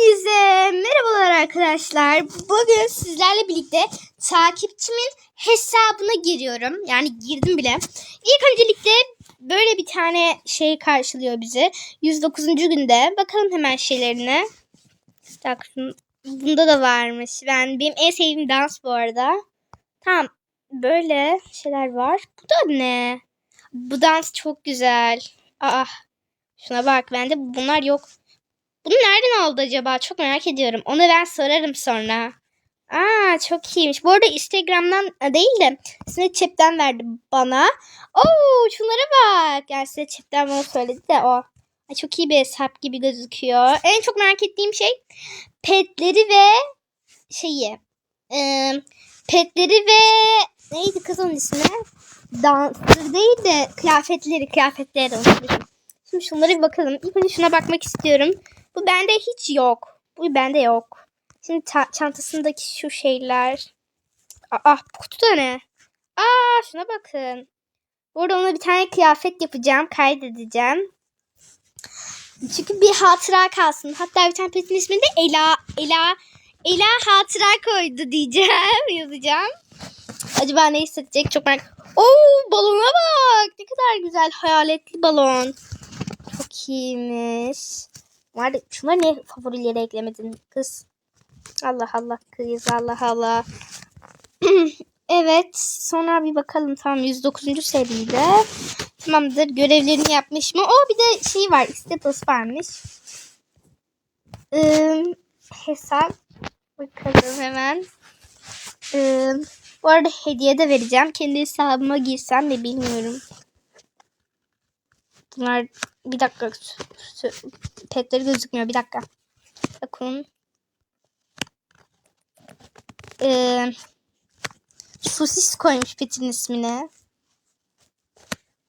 Hepinize merhabalar arkadaşlar. Bugün sizlerle birlikte takipçimin hesabına giriyorum. Yani girdim bile. İlk öncelikle böyle bir tane şey karşılıyor bizi. 109. günde. Bakalım hemen şeylerine. Bak bunda da varmış. Ben benim en sevdiğim dans bu arada. Tamam. Böyle şeyler var. Bu da ne? Bu dans çok güzel. Aa. Şuna bak. Bende bunlar yok. Bunu nereden aldı acaba? Çok merak ediyorum. Onu ben sorarım sonra. Aa çok iyiymiş. Bu arada Instagram'dan e, değil de Snapchat'ten verdi bana. Oo şunlara bak. Yani Snapchat'ten bana söyledi de o. Ay, çok iyi bir hesap gibi gözüküyor. En çok merak ettiğim şey petleri ve şeyi. Ee, petleri ve neydi kız onun ismi? Dansları değil de kıyafetleri. Kıyafetleri unutmuşum. Şimdi şunlara bir bakalım. İlk önce şuna bakmak istiyorum. Bu bende hiç yok. Bu bende yok. Şimdi ta- çantasındaki şu şeyler. Aa bu kutu da ne? Aa şuna bakın. Burada ona bir tane kıyafet yapacağım. Kaydedeceğim. Çünkü bir hatıra kalsın. Hatta bir tane petin ismini Ela. Ela. Ela hatıra koydu diyeceğim. Yazacağım. Acaba ne hissedecek çok merak. Oo balona bak. Ne kadar güzel hayaletli balon. Çok iyiymiş. Var şunları niye favorilere eklemedin kız? Allah Allah kız Allah Allah. evet sonra bir bakalım tamam 109. seride. Tamamdır görevlerini yapmış mı? O bir de şey var status varmış. Ee, hesap bakalım hemen. Ee, bu arada hediye de vereceğim. Kendi hesabıma girsem mi bilmiyorum. Bunlar bir dakika petleri gözükmüyor bir dakika. Bakın. Ee, sosis koymuş petin ismine.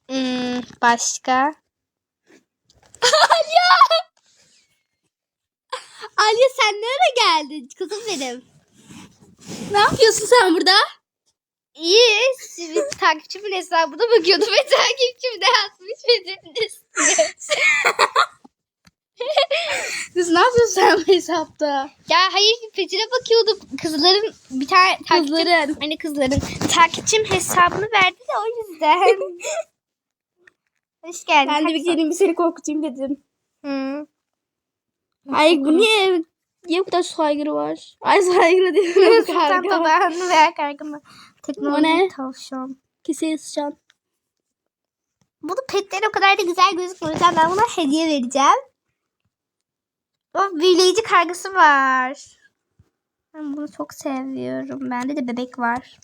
Hmm, başka. Alya! Alya sen nereye geldin kızım benim? Ne yapıyorsun sen burada? Şimdi takipçimin hesabına bakıyordum ve takipçim de yazmış petin ismini. Kız ne yapıyorsun sen bu hesapta? Ya hayır petine bakıyordum. Kızların bir tane takipçim, Kızların. hani kızların takipçim hesabını verdi de o yüzden. Hoş geldin. Ben de bir gelin bir seni korkutayım dedim. Hı. Ay bu niye? Niye bu kadar saygı var? Ay saygı diyorum. Karga. papağanı veya kargımı. Teknoloji ne? tavşan. Keseye sıçan. Bu da petler o kadar da güzel gözükmüyor. O yüzden ben buna hediye vereceğim. O büyüleyici kargısı var. Ben bunu çok seviyorum. Bende de bebek var.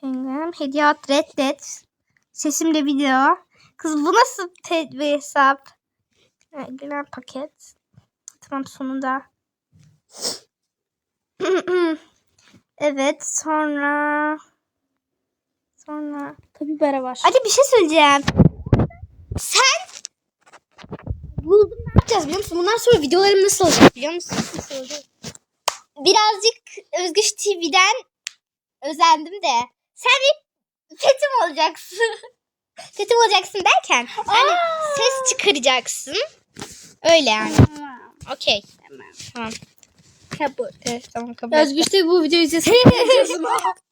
Penguen. Hediye at reddet. Sesimle video. Kız bu nasıl te- bir hesap? Ha, Gelen paket. Tamam sonunda. evet sonra sonra Tabii bara var. Hadi bir şey söyleyeceğim. Sen buldum ne yapacağız biliyor musun? Bundan sonra videolarım nasıl olacak biliyor musun? Nasıl olacak? Birazcık Özgüç TV'den özendim de. Sen bir fetim olacaksın. fetim olacaksın derken yani ses çıkaracaksın. Öyle yani. Tamam. Okey. Tamam. Tamam. Kabul. Evet, tamam kabul. Özgür de bu videoyu izlesin.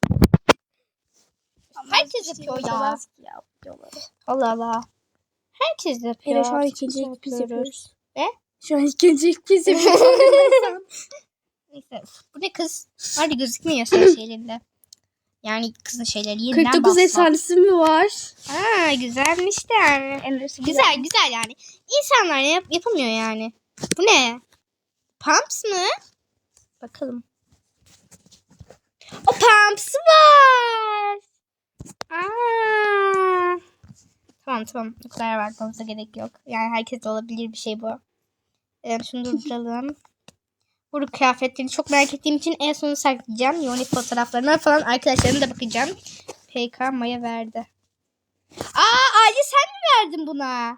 Herkes yapıyor ya. Allah Allah. Herkes yapıyor. Hele şu an ikinci ilk biz yapıyoruz. Ne? Şu an ikinci ilk biz yapıyoruz. Neyse. Bu ne kız? Hadi gözükmüyor senin şeylerinde. Yani kızın şeyleri yeniden 49 basma. efsanesi mi var? Ha güzelmiş de yani. Endresi Güzel güzel yani. İnsanlar yap yapamıyor yani. Bu ne? Pumps mı? Bakalım. O Pumps'ı var. Aa. Tamam tamam. O kadar bakmamıza gerek yok. Yani herkes olabilir bir şey bu. Ee, şunu durduralım. Bu kıyafetleri çok merak ettiğim için en sonu saklayacağım. Yoni fotoğraflarına falan arkadaşlarına da bakacağım. PK Maya verdi. Aa Ali sen mi verdin buna?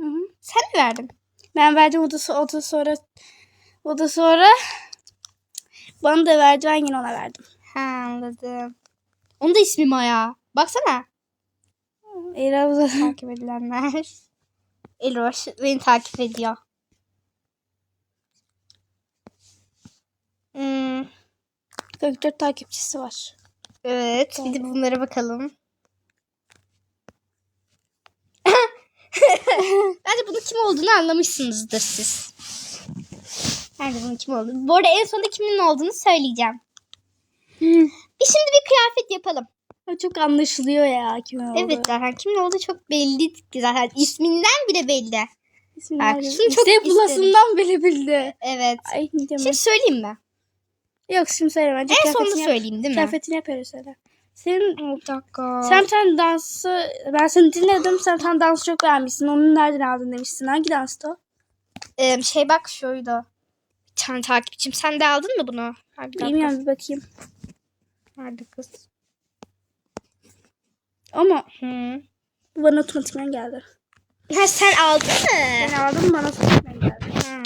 Hı hı. Sen mi verdin? Ben verdim o da, o da sonra o da sonra bana da verdi ben yine ona verdim. Ha anladım. Onun da ismi Maya. Baksana. Eroş'u takip edilenler. Eroş beni takip ediyor. Hmm. 44 takipçisi var. Evet. Bir de bunlara bakalım. Bence bunun kim olduğunu anlamışsınızdır siz. Bence bunun kim olduğunu. Bu arada en sonunda kimin olduğunu söyleyeceğim. Hmm. Bir şimdi bir kıyafet yapalım. Çok anlaşılıyor ya kimin olduğu. Evet zaten kimin olduğu çok belli zaten. isminden bile belli. İsmini Bak, şunu çok İşte bulasından bile bildi. Evet. Ay Şimdi söyleyeyim mi? Yok şimdi söyle bence. En sonunda söyleyeyim değil mi? Kıyafetini yap öyle söyle. Senin Bir dakika. sen tane dansı ben seni dinledim. Sen tane dansı çok beğenmişsin. Onu nereden aldın demişsin. Hangi danstı o? Ee, şey bak şuydu. Bir tane takipçim. Sen de aldın mı bunu? Hadi. Bilmiyorum bir bakayım. Nerede kız? Ama Hı. bu bana otomatikman geldi. Ha, sen aldın mı? Ben aldım bana otomatikman geldi. Hı.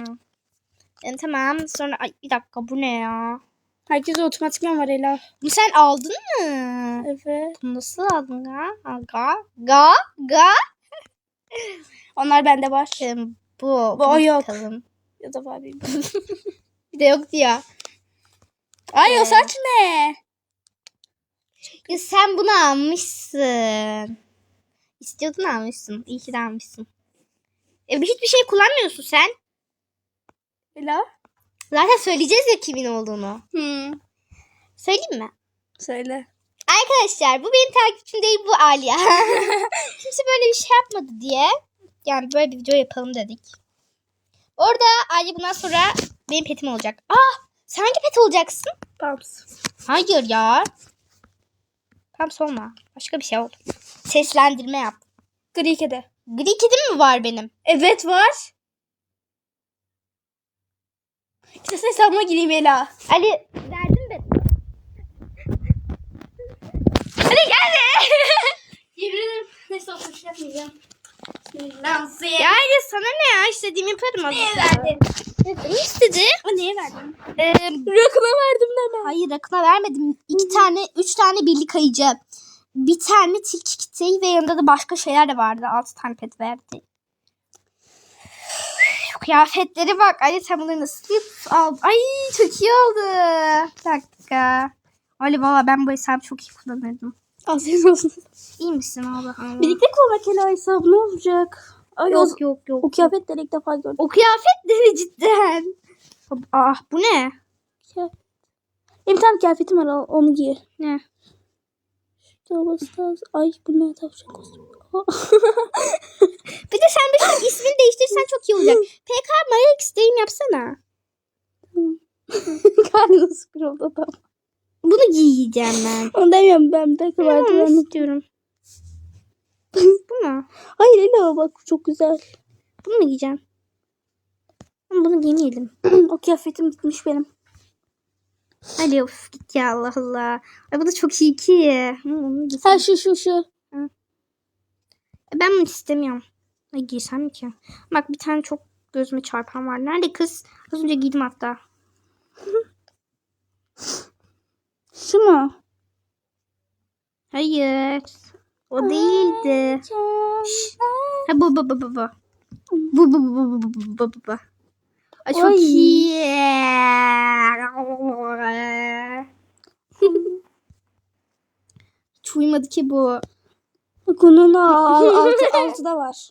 Yani tamam. Sonra ay bir dakika bu ne ya? Herkese otomatikman var Ela. Bunu sen aldın mı? Evet. Bunu nasıl aldın? Ha, Ga? Ga? Ga? Onlar bende var. Ee, bu. Bu Bunu yok. takalım. Ya da var bilmiyorum. Bir de yoktu ya. Ay Ee, o saç ne? Ya sen bunu almışsın. İstiyordun almışsın. İyi ki de almışsın. E, hiçbir şey kullanmıyorsun sen. Ela? Zaten söyleyeceğiz ya kimin olduğunu. Hmm. Söyleyeyim mi? Söyle. Arkadaşlar bu benim takipçim değil bu Aliye. Kimse böyle bir şey yapmadı diye. Yani böyle bir video yapalım dedik. Orada Aliye bundan sonra benim petim olacak. Ah sen hangi pet olacaksın? Pams. Hayır ya. Tam olma. Başka bir şey oldu. Seslendirme yap. Gri kedi. Gri kedim mi var benim? Evet var. İşte hesabıma gireyim Ela. Ali verdim ben. Hadi gel be. Yemin ederim. Neyse şey yapmayacağım. Nasıl? Yani sana ne ya istediğimi yaparım. Neye aslında. verdin? Ne istedi? O neye verdin? Ee, Rakına verdim deme. hayır rakına vermedim. İki tane, üç tane birlik ayıcı. Bir tane tilki kiteyi ve yanında da başka şeyler de vardı. Altı tane pet verdi. Kıyafetleri bak. Ali sen bunları nasıl yap- al? Ay çok iyi oldu. Bir dakika. Ali valla ben bu hesabı çok iyi kullanırdım. Afiyet olsun. İyi misin Allah Allah? Birlikte kullanmak Ela hesabı ne olacak? Ay o, Yok yok yok. o kıyafetleri ilk defa gördüm. O kıyafet ne cidden? Ah bu ne? Benim bir tane kıyafetim var onu giy. Ne? Ay bu ne tavşan kostümü. Bir de sen bir şey ismini değiştirsen çok iyi olacak. PK Maya X'deyim yapsana. Karnı nasıl kırıldı adam. Bunu giyeceğim ben. Onu demiyorum ben. Bunu Ben... istiyorum. bu mu? Hayır Ela bak çok güzel. Bunu mu giyeceğim? Ama bunu giymeyelim. o kıyafetim gitmiş benim. Hadi of git ya Allah Allah. Ay bu da çok iyi ki. Ha şu şu şu. E, Ben bunu istemiyorum. Ay giysem ki? Bak bir tane çok gözüme çarpan var. Nerede kız? Az önce giydim hatta. Şu mu? Hayır. O değildi. Ha bu bu bu bu bu. Bu bu bu bu bu bu bu bu. Ay çok Oy. iyi. Hiç uyumadı ki bu. Bak onun altı, altı da var.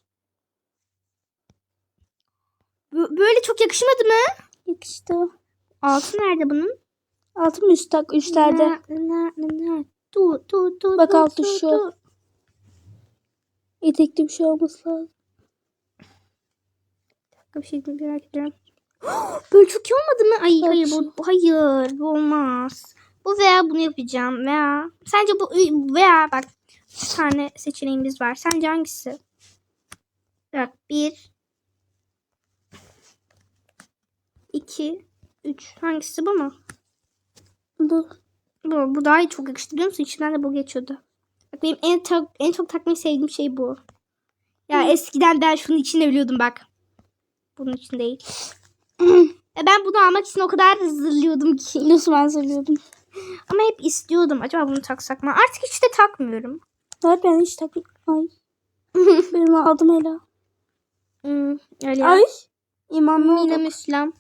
Böyle çok yakışmadı mı? Yakıştı. Altı nerede bunun? Altı mı üst tak üstlerde. Dur dur dur. Bak altı şu. Etekli bir şey olması lazım. Bir şey merak ediyorum. Böyle çok iyi olmadı mı? Ay hayır bu, hayır bu olmaz. Bu veya bunu yapacağım veya sence bu veya bak üç tane seçeneğimiz var. Sence hangisi? Bak bir iki üç hangisi bu mu? Bu. Bu, bu daha iyi çok yakıştı biliyor musun? İçinden de bu geçiyordu. Bak benim en, tak, en çok takmayı sevdiğim şey bu. Ya Hı. eskiden ben şunun içinde ölüyordum bak. Bunun için değil. E ben bunu almak için o kadar zırlıyordum ki. Nasıl ben hazırlıyordum? Ama hep istiyordum. Acaba bunu taksak mı? Artık hiç de takmıyorum. Hayır ben hiç tak... Ay. Benim aldım Ela. Hmm, öyle Ay. ya. İmam Mina oldu? Müslam.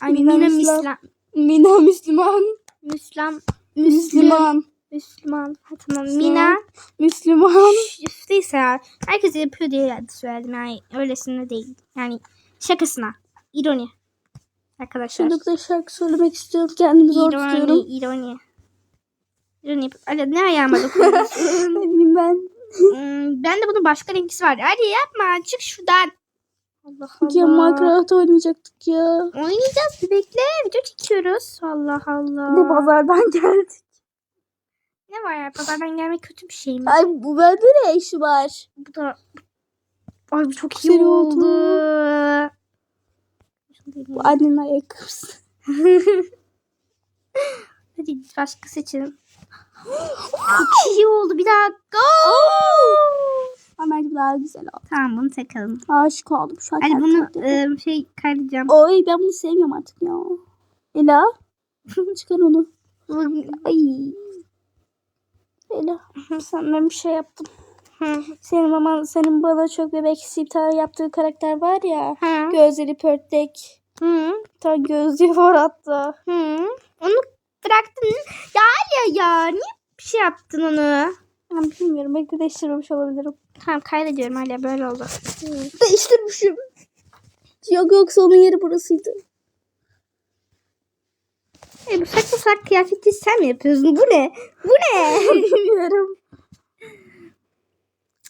Ay Mina Mina. Müslam. Mina Müslüman. Müslam. Müslüman. Müslüman. Ha, tamam. Müslüman. Mina. Müslüman. Üf, neyse ya. Herkes yapıyor diye söyledim. Yani öylesine değil. Yani şakasına. İroni. Arkadaşlar. Çocuklar şarkı söylemek istiyorum. Kendimi zor İroni, tutuyorum. ironi. İroni. Ali ne ayağıma bileyim ben. Hmm, ben de bunun başka renklisi var. Hadi yapma. Çık şuradan. Allah Allah. Ya Minecraft oynayacaktık ya. Oynayacağız. Bekle. Video çekiyoruz. Allah Allah. De pazardan geldik. Ne var ya? Pazardan gelmek kötü bir şey mi? Ay bu bende ne işi var? Bu da... Ay bu çok iyi Güzel oldu. oldu. Bu annenin ayakkabısı. Hadi başka seçelim. çok iyi oldu. Bir dakika. Ama bence bu daha güzel oldu. Tamam bunu takalım. Aşık oldum şu an. Kendi bunu e, şey kaydedeceğim. Oy ben bunu sevmiyorum artık ya. Ela. Çıkar onu. Ay. Ela. Sen bir şey yaptım. Senin maman senin bana çok bebek siptar yaptığı karakter var ya. Gözleri pörtlek. Hı. Tam gözlüğü var hatta. Hı. Onu bıraktın. Ya ya ya niye bir şey yaptın onu? Ben bilmiyorum. Belki de değiştirmemiş olabilirim. Tamam kaydediyorum hala böyle oldu. Değiştirmişim. Yok yoksa onun yeri burasıydı. E, bu saçma salak kıyafeti sen mi yapıyorsun? Bu ne? Bu ne? Bilmiyorum.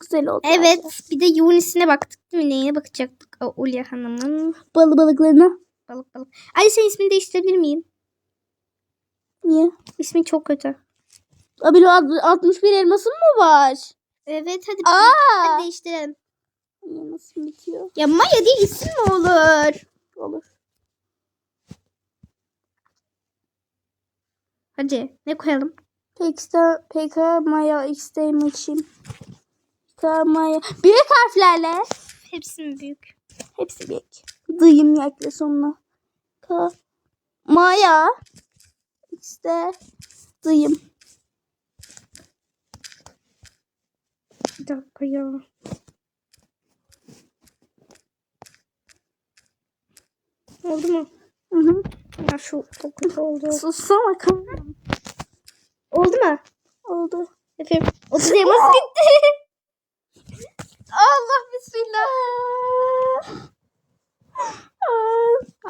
Güzel oldu. evet bir de Yunis'ine baktık değil mi? Neyine bakacaktık? O Ulya Hanım'ın. Balı balıklarına. Balık balık. Ali sen ismini değiştirebilir miyim? Niye? İsmin çok kötü. Abi 61 elmasın mı var? Evet hadi, Aa! hadi değiştirelim. Niye nasıl bitiyor? Ya Maya diye isim mi olur? Olur. Hadi ne koyalım? PK, PK Maya X'teyim açayım. PK Maya. Büyük harflerle. Hepsi büyük? Hepsi büyük. Dıyım yakla sonuna. K. Maya. X'te. Dıyım. Bir dakika ya. Oldu mu? Hı hı. Ya şu çok kötü oldu. Sussana kanka. Oldu mu? Oldu. Efendim. 30 elmas gitti. Allah bismillah.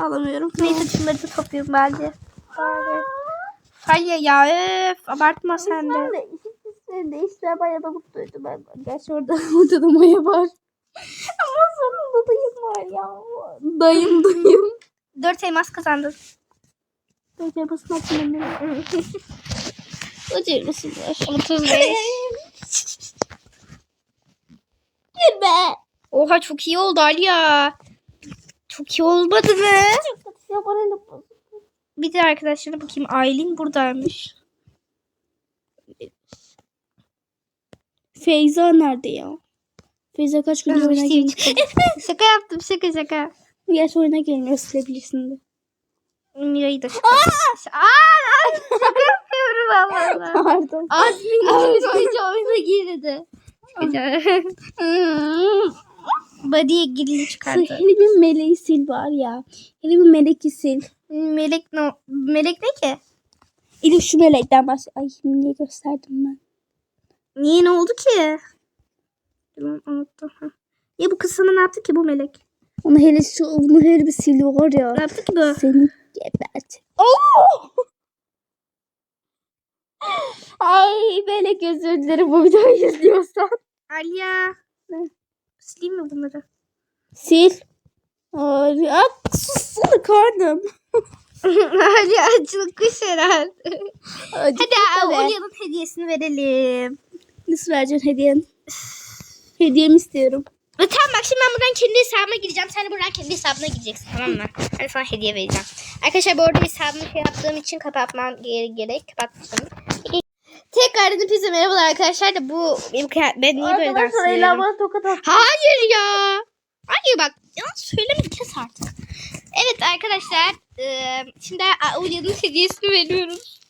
Ağlamıyorum. Neyse şunları da toplayayım bence. Hayır ya öf abartma sen de. Ben de ikisini de işte bayağı da mutluydum ben. Gerçi orada, orada da Maya var. Ama sonunda dayım var ya. Dayım dayım. 4 elmas kazandın. Dayım yapasını hatırlamıyorum. Dayım nasıl var? 35. Gülme. Oha çok iyi oldu Aliya. Çok iyi olmadı mı? Çok kötü ya bana ne bu? Bir de arkadaşlara bakayım. Aylin buradaymış. Feyza nerede ya? Feyza kaç gündür oyuna gelmiyor. şaka yaptım şaka şaka. Gerçi oyuna gelmiyor silebilirsin de. Mira'yı da şaka. Aaa! Şaka yapıyorum Allah Allah. Pardon. Azmin oyuncu oyuna girdi. Body'ye girili çıkardı. Helib'in meleği sil var ya. Helib'in meleki sil. Melek no Melek ne ki? Elif şu melekten bahset. Ay niye gösterdim ben? Niye ne oldu ki? Unuttum. Ha. Ya bu kız sana ne yaptı ki bu melek? Onu hele şu bunu hele bir sil var ya. Ne yaptı ki bu? Seni gebert. Oh! Ay melek özür dilerim bu videoyu izliyorsan. Aliya. Ne? Sileyim mi bunları? Sil. Ay at sussana karnım. Aliya acılıkmış herhalde. Hadi Hadi Olya'nın hediyesini verelim. Nasıl vereceksin hediyen? Hediyemi istiyorum. E, tamam bak şimdi ben buradan kendi hesabıma gireceğim. Sen de buradan kendi hesabına gireceksin tamam mı? Ben sana hediye vereceğim. Arkadaşlar bu arada hesabımı şey yaptığım için kapatmam gere- gerek. Kapatmışım. Tekrar hepinize merhabalar arkadaşlar da bu benim ben niye böyle attı. Hayır ya. Hayır bak yalan söyleme kes artık. Evet arkadaşlar e, şimdi Ulya'nın hediyesini veriyoruz.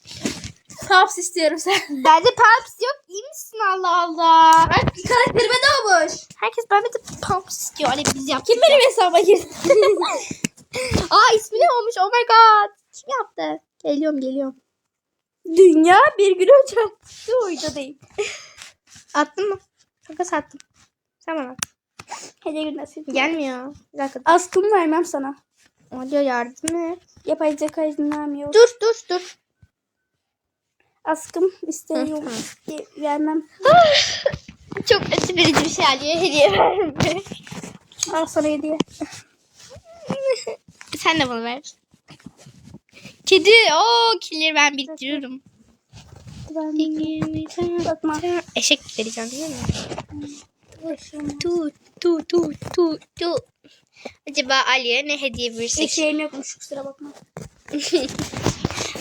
Paps istiyorum sen. Bende Pumps yok. İyi misin Allah Allah? Karakterime ne olmuş? Herkes bende de Pumps istiyor. Hani biz yaptık. Kim benim hesabıma girdi? Aa ismi ne olmuş? Oh my god. Kim yaptı? Geliyorum geliyorum. Dünya bir gün önce attı oyda değil. Attın mı? Takas attım. Sen bana. Hediye günü nasip. Gelmiyor. Bir dakika. Askımı vermem sana. O diyor yardım et. Yapay zeka izin vermiyor. Dur dur dur. Askım istemiyorum. Vermem. Çok acı verici bir şey alıyor. Hediye verme. Al sana hediye. Sen de bana ver. Kedi. Oo killeri ben biriktiriyorum. Ben bakma. Eşek vereceğim değil mi? Tu tu tu tu tu. Acaba Ali'ye ne hediye versek? Eşeğim yokmuş kusura bakma.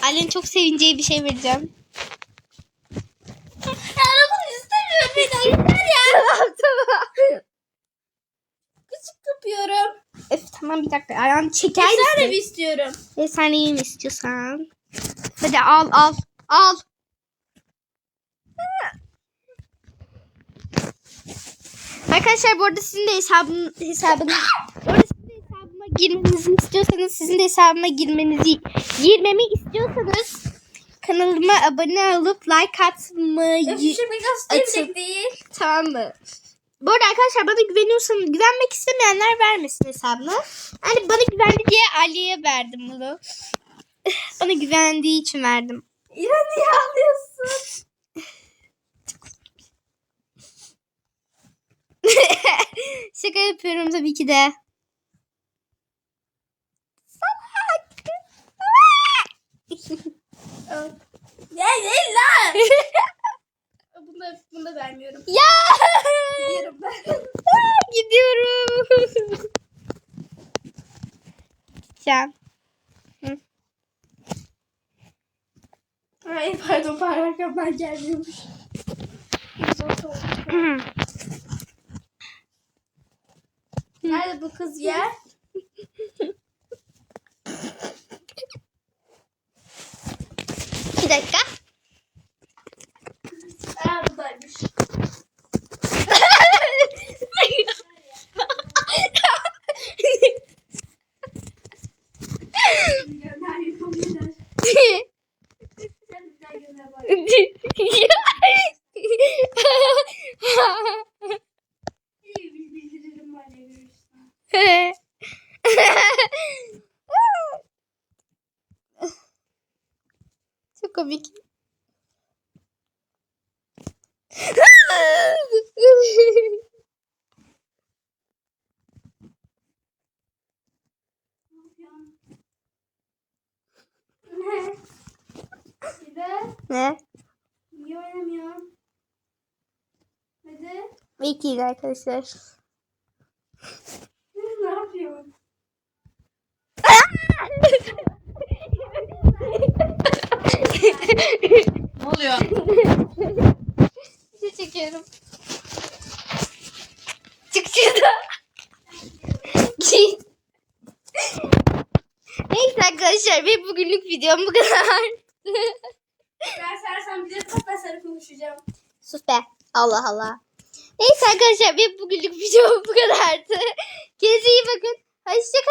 Ali'nin çok sevineceği bir şey vereceğim. Beni yeter ya. tamam. Küçük yapıyorum. Öf, tamam bir dakika ayağını çeker misin? bir istiyorum. E, sen iyi mi istiyorsan? Hadi al al al. Arkadaşlar bu arada sizin de hesabın hesabını bu arada sizin de hesabıma girmenizi istiyorsanız sizin de hesabıma girmenizi girmemi istiyorsanız kanalıma abone olup like atmayı Öpüşmek hastayım değil. tamam mı? Bu arada arkadaşlar bana güveniyorsanız güvenmek istemeyenler vermesin hesabını. Yani bana güvendi diye Ali'ye verdim bunu. bana güvendiği için verdim. İrem niye ağlıyorsun? Şaka yapıyorum tabii ki de. Gel gel lan. bunu, bunu da vermiyorum. ya! Gidiyorum ben. Gidiyorum. Gideceğim. Ay pardon parlarken ben gelmiyormuş. Nerede bu kız ya? Dakika. Aa buradaymış. Gönder gönder. Sen gönder bak. İyi bir bildiririm var ne görürsün. Çok komik. Ne yapıyorsun? Ne? İrem, ne? niye oynamıyorsun? Hadi. Bekleyin arkadaşlar. ne yapıyorsun? Ne oluyor? Bir şey çekiyorum. Çık şuradan. Git. Neyse arkadaşlar benim bugünlük videom bu kadar. Ben sersen bir de sana konuşacağım. Sus be. Allah Allah. Neyse arkadaşlar benim bugünlük videom bu kadardı. Kendinize iyi bakın. Hoşçakalın.